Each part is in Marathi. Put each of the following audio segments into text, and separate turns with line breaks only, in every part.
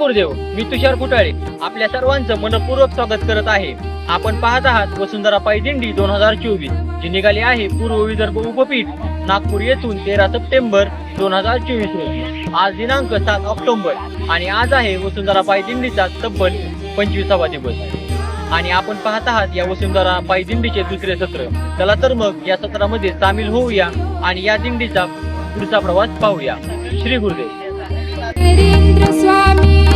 गुरुदेव मी तुषार कुटाळे. आपल्या सर्वांचं मनपूर्वक स्वागत करत आहे. आपण पाहत आहात वसुंधरा पायदिंडी दोन हजार चोवीस जी निघाली आहे पूर्व विदर्भ उपपीठ नागपूर येथून तेरा सप्टेंबर दोन हजार चोवीस रोजी. आज दिनांक सात ऑक्टोबर आणि आज आहे वसुंधरा पायदिंडीचा तब्बल पंचवीसावा दिवस. आणि आपण पाहत आहात या वसुंधरा पायदिंडीचे दुसरे सत्र. चला तर मग या सत्रामध्ये सामील होऊया आणि या दिंडीचा पुढचा प्रवास पाहूया. श्री गुरुदेव.
स्वामी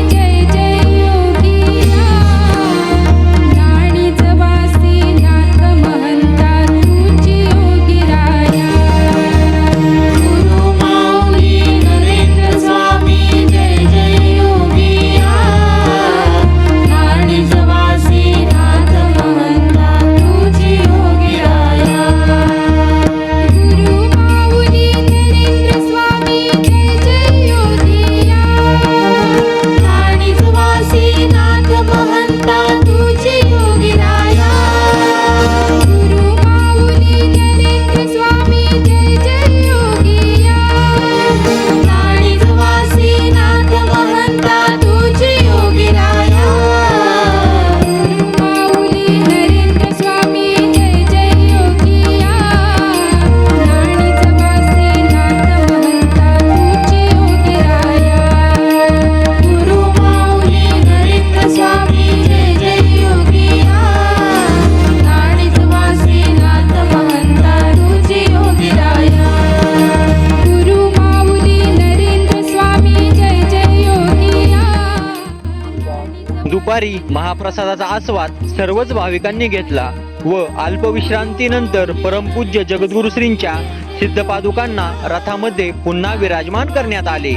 दुपारी महाप्रसादाचा आस्वाद सर्वच भाविकांनी घेतला व अल्पविश्रांतीनंतर परमपूज्य जगद्गुरु श्रींच्या सिद्धपादुकांना रथामध्ये पुन्हा विराजमान करण्यात आले.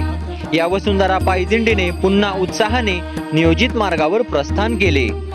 या वसुंधरा पायदिंडीने पुन्हा उत्साहाने नियोजित मार्गावर प्रस्थान केले.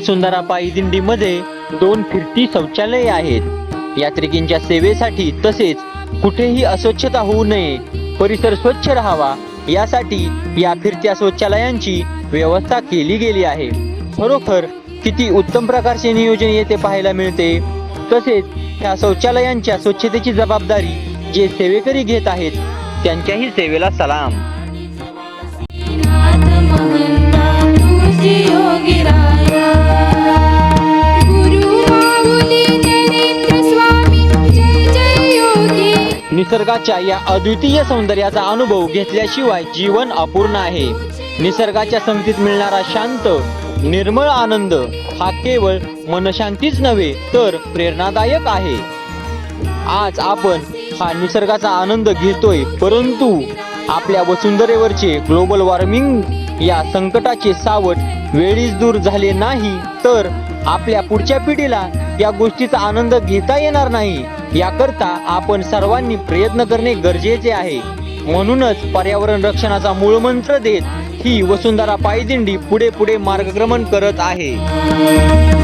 या वसुंधरा दोन फिरती शौचालये आहेत. यात्रिकींच्या सेवेसाठी तसेच कुठेही अस्वच्छता होऊ नये परिसर स्वच्छ राहावा यासाठी या फिरत्या शौचालयांची व्यवस्था केली गेली आहे. खरोखर किती उत्तम प्रकारचे नियोजन येथे पाहायला मिळते. तसेच ह्या शौचालयांच्या स्वच्छतेची जबाबदारी जे सेवेकरी घेत आहेत त्यांच्याही सेवेला सलाम. निसर्गाच्या या अद्वितीय सौंदर्याचा अनुभव घेतल्याशिवाय जीवन अपूर्ण आहे. निसर्गाच्या संगतीत मिळणारा शांत निर्मळ आनंद हा केवळ मनशांतीच नव्हे तर प्रेरणादायक आहे. आज आपण हा निसर्गाचा आनंद घेतोय परंतु आपल्या वसुंधरेवरचे ग्लोबल वॉर्मिंग या संकटाचे सावट वेळीच दूर झाले नाही तर आपल्या पुढच्या पिढीला या गोष्टीचा आनंद घेता येणार नाही. याकरता आपण सर्वांनी प्रयत्न करणे गरजेचे आहे. म्हणूनच पर्यावरण रक्षणाचा मूळ मंत्र देत ही वसुंधरा पायदिंडी पुढे पुढे मार्गक्रमण करत आहे.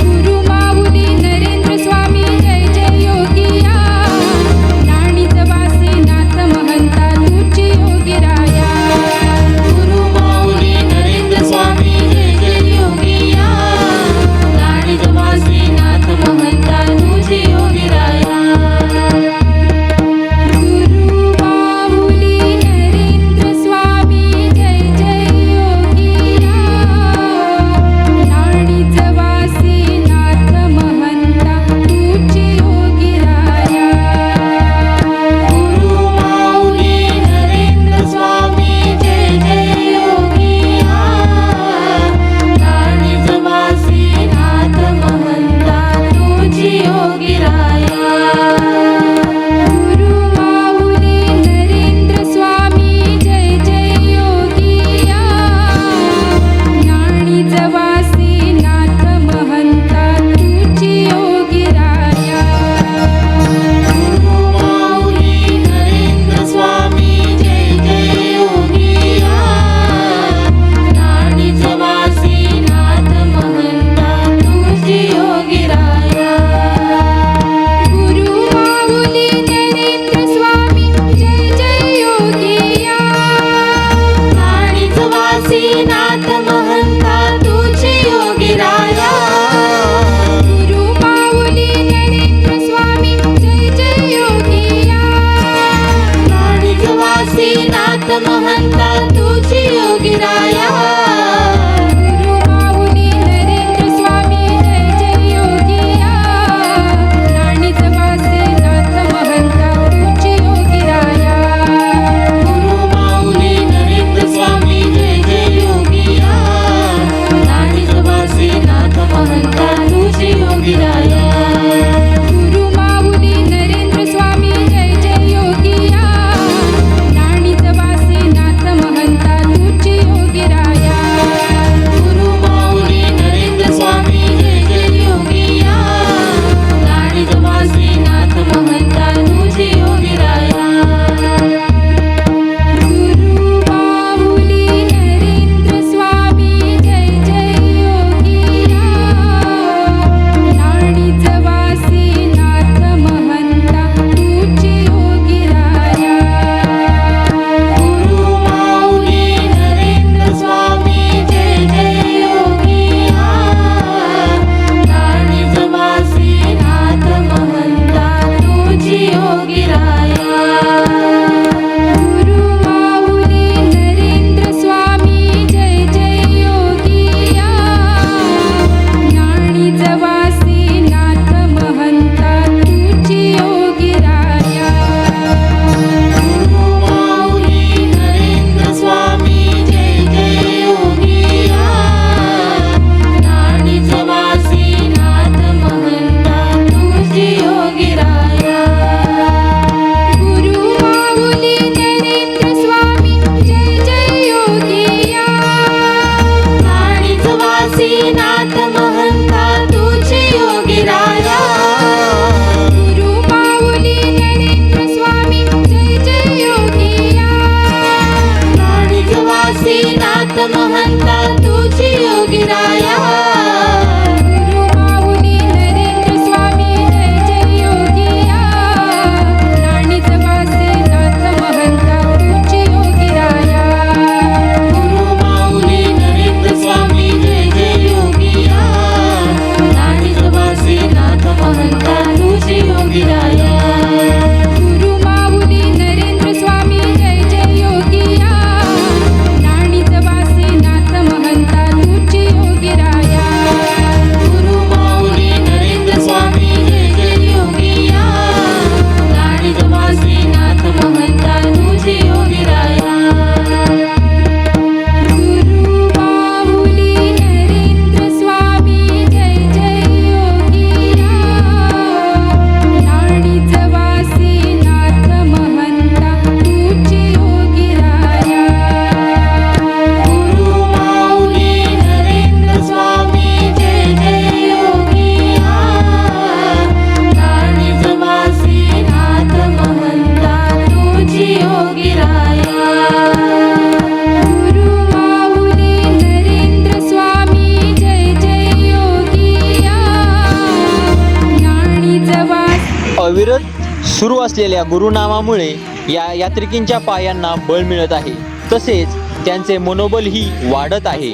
असलेल्या गुरुनामामुळे या यात्रिकींच्या पायांना बळ मिळत आहे. तसेच त्यांचे मनोबलही वाढत आहे.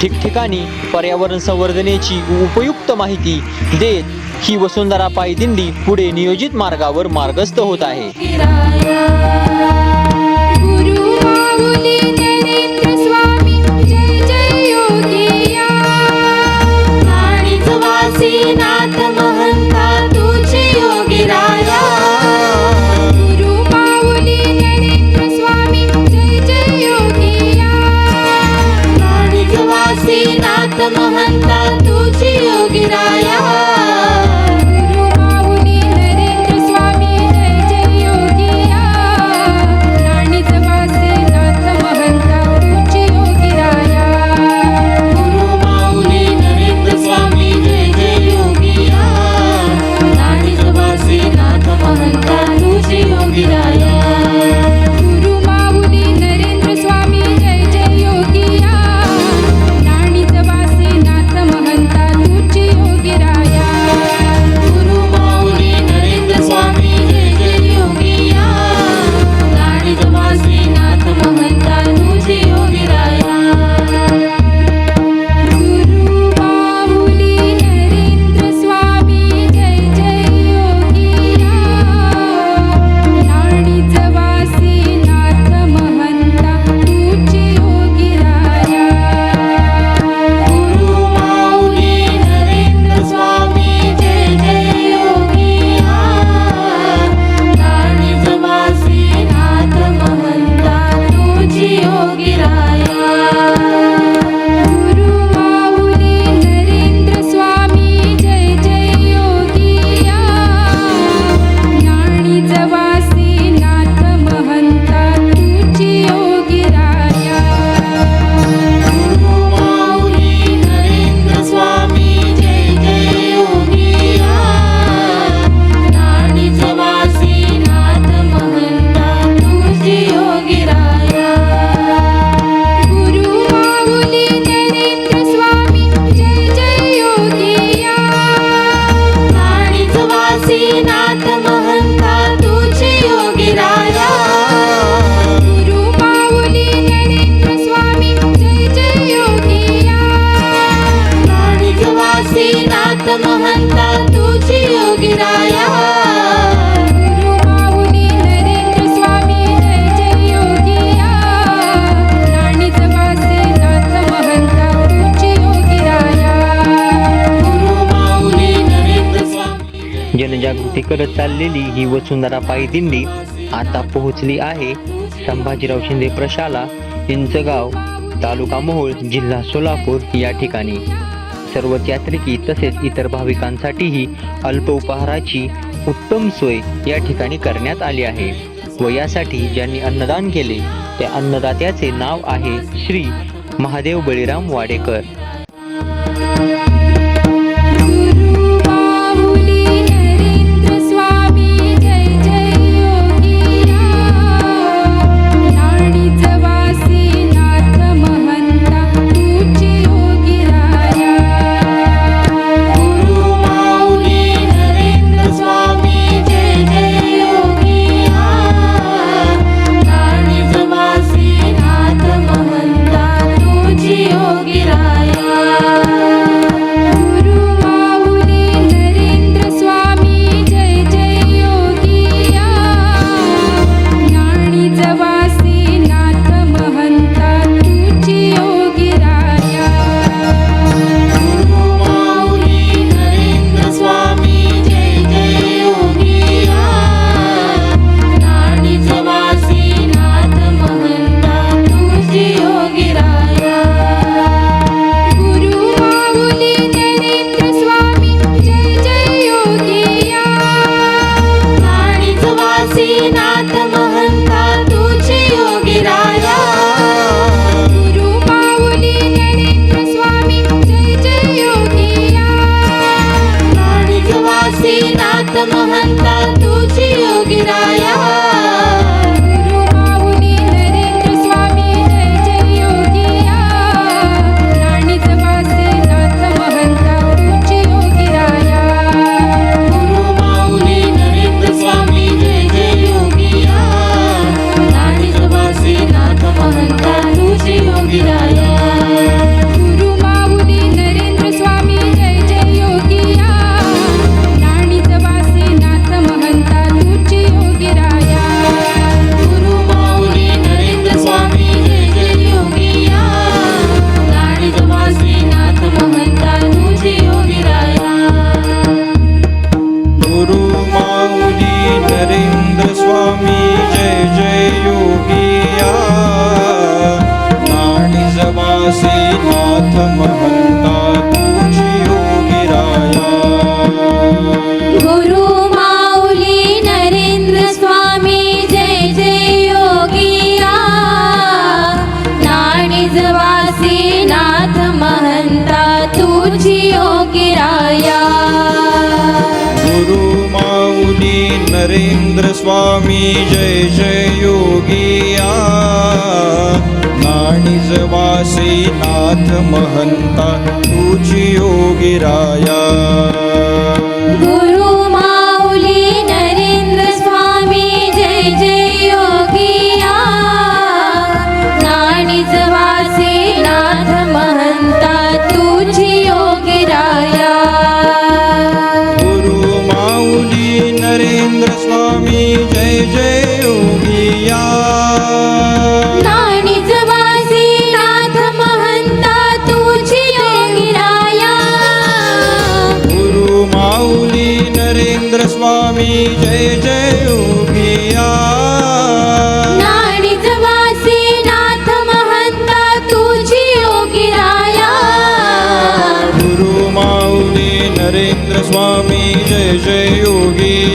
ठिकठिकाणी पर्यावरण संवर्धनेची उपयुक्त माहिती देत ही वसुंधरा पायदिंडी पुढे नियोजित मार्गावर मार्गस्थ होत आहे. जनजागृती करत चाललेली ही वसुंधरा पायी दिंडी आता पोहोचली आहे संभाजीराव शिंदे प्रशाला चिंचगाव तालुका मोहोळ जिल्हा सोलापूर या ठिकाणी. सर्व यात्रिकी तसेच इतर भाविकांसाठीही अल्प उपहाराची उत्तम सोय या ठिकाणी करण्यात आली आहे व यासाठी ज्यांनी अन्नदान केले त्या अन्नदात्याचे नाव आहे श्री महादेव बळीराम वाडेकर.
संत महंता तुझी योगिराया
ब्रजवासी नाथ महंता तुझी
योगिराया
गुरु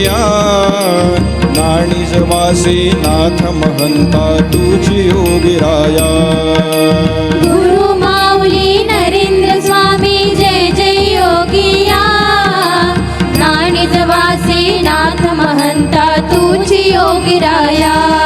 या नाणी जमासे नाथ महंता तुझी
योगिराया
गुरु माऊली नरेंद्र
स्वामी जय जय योगिया.
नाणी जमासे नाथ महंता तुझी योगिराया
गुरु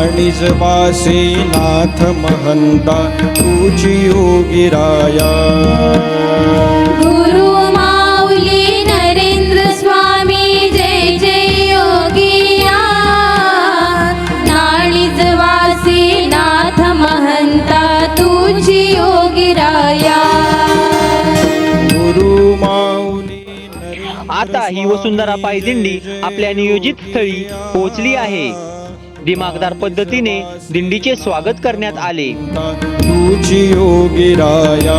नाणीजवासी नाथ महंता तुझी योगिराया
गुरु माऊली नरेंद्र स्वामी जय जय योगिया नाणीज वासी नाथ महंता तुझी योगिराया
गुरु माऊली नरेंद्र
आता ही वसुंधरा पायी दिंडी आपल्या नियोजित स्थळी पोहोचली आहे. दिमागदार पद्धतीने दिंडीचे स्वागत करण्यात आले.
तुझी
योगी राया.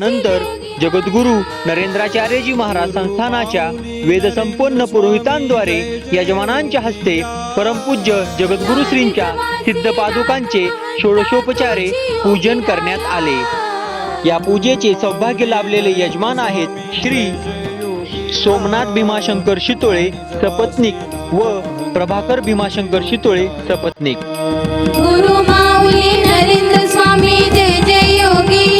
त्यानंतर जगद्गुरु नरेंद्राचार्यजी महाराज संस्थानाच्या वेदसंपन्न पुरोहितांद्वारे यजमानांच्या हस्ते परमपूज्य जगद्गुरु श्रींच्या सिद्ध पादुकांचे षोडशोपचारे पूजन करण्यात आले. या पूजेचे सौभाग्य लाभलेले यजमान आहेत श्री सोमनाथ भीमाशंकर शितोळे सपत्निक व प्रभाकर भीमाशंकर शितोळे सपत्निक.
गुरु माऊली नरेंद्र स्वामी जय जय योगी.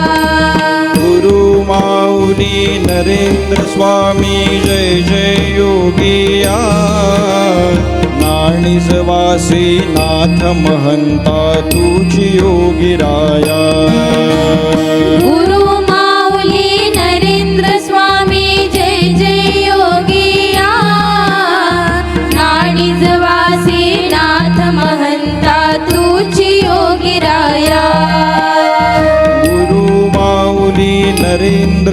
माऊली नरेंद्र स्वामी जय जय योगिया नाणीजवासी नाथ महंता तुझी योगिराया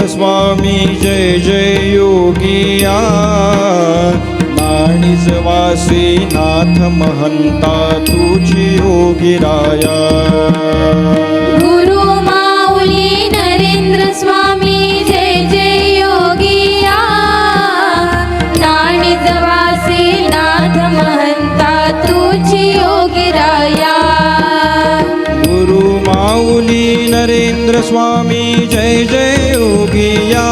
स्वामी जय जय योगिया नाणीजवासी नाथ महंता तुझी योगिराया
स्वामी जय जय योगिया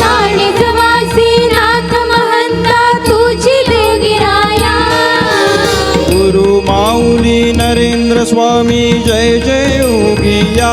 नाणिजवासी नाथ महंता तुझी योगिराया
गुरु माऊली नरेंद्र स्वामी जय जय योगिया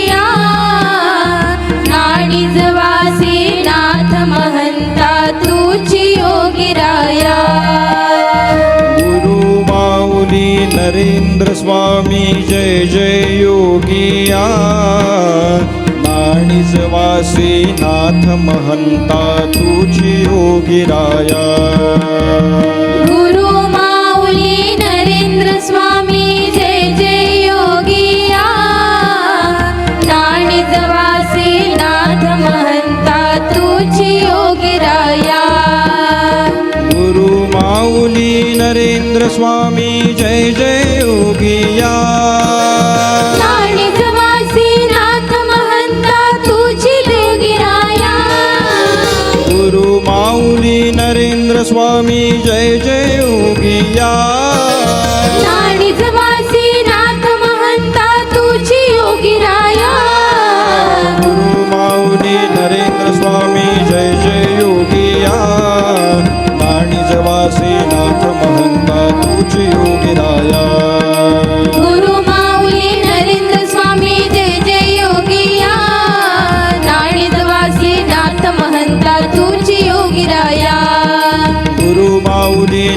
नरेंद्र स्वामी जय जय योगिया नाणीजवासी नाथ महंता तुझी योगिराया
स्वामी जय जय योगिया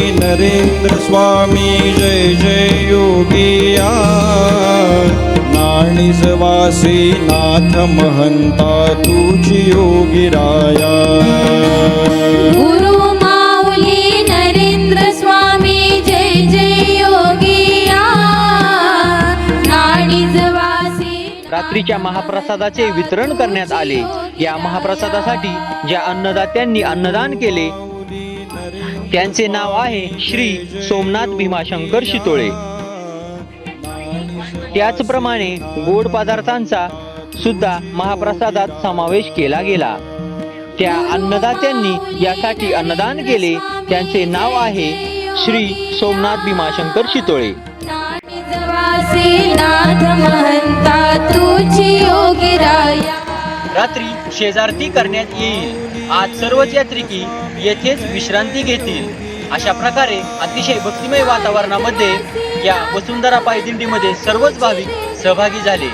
नरेंद्र स्वामी जय जय योगिया
नाणिजवासी नाथ महंता तुझी योगिराया
गुरु माऊली नरेंद्र स्वामी जय जय योगिया
रात्रीच्या महाप्रसादाचे वितरण करण्यात आले. या महाप्रसादासाठी ज्या अन्नदात्यांनी अन्नदान केले त्यांचे नाव आहे श्री सोमनाथ भीमाशंकर शितोळे. त्याचप्रमाणे गोड पदार्थांचा सुद्धा महाप्रसादात समावेश केला गेला. त्या अन्नदात्यांनी यासाठी अन्नदान केले. त्यांचे नाव आहे श्री सोमनाथ भीमाशंकर शितोळे. रात्री शेजारती करण्यात येईल. आज सर्वच यात्रिकी येथेच विश्रांती घेतील. अशा प्रकारे अतिशय भक्तिमय वातावरणामध्ये या वसुंधरा पायदिंडीमध्ये सर्वच भाविक सहभागी झाले.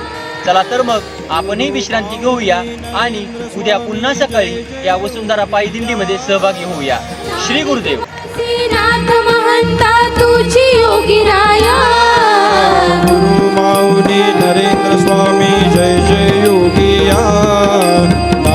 चला तर मग आपणही विश्रांती घेऊया आणि उद्या पुन्हा सकाळी या वसुंधरा पायदिंडीमध्ये सहभागी होऊया. श्री गुरुदेव.
नरेंद्र स्वामी जय जय योगिया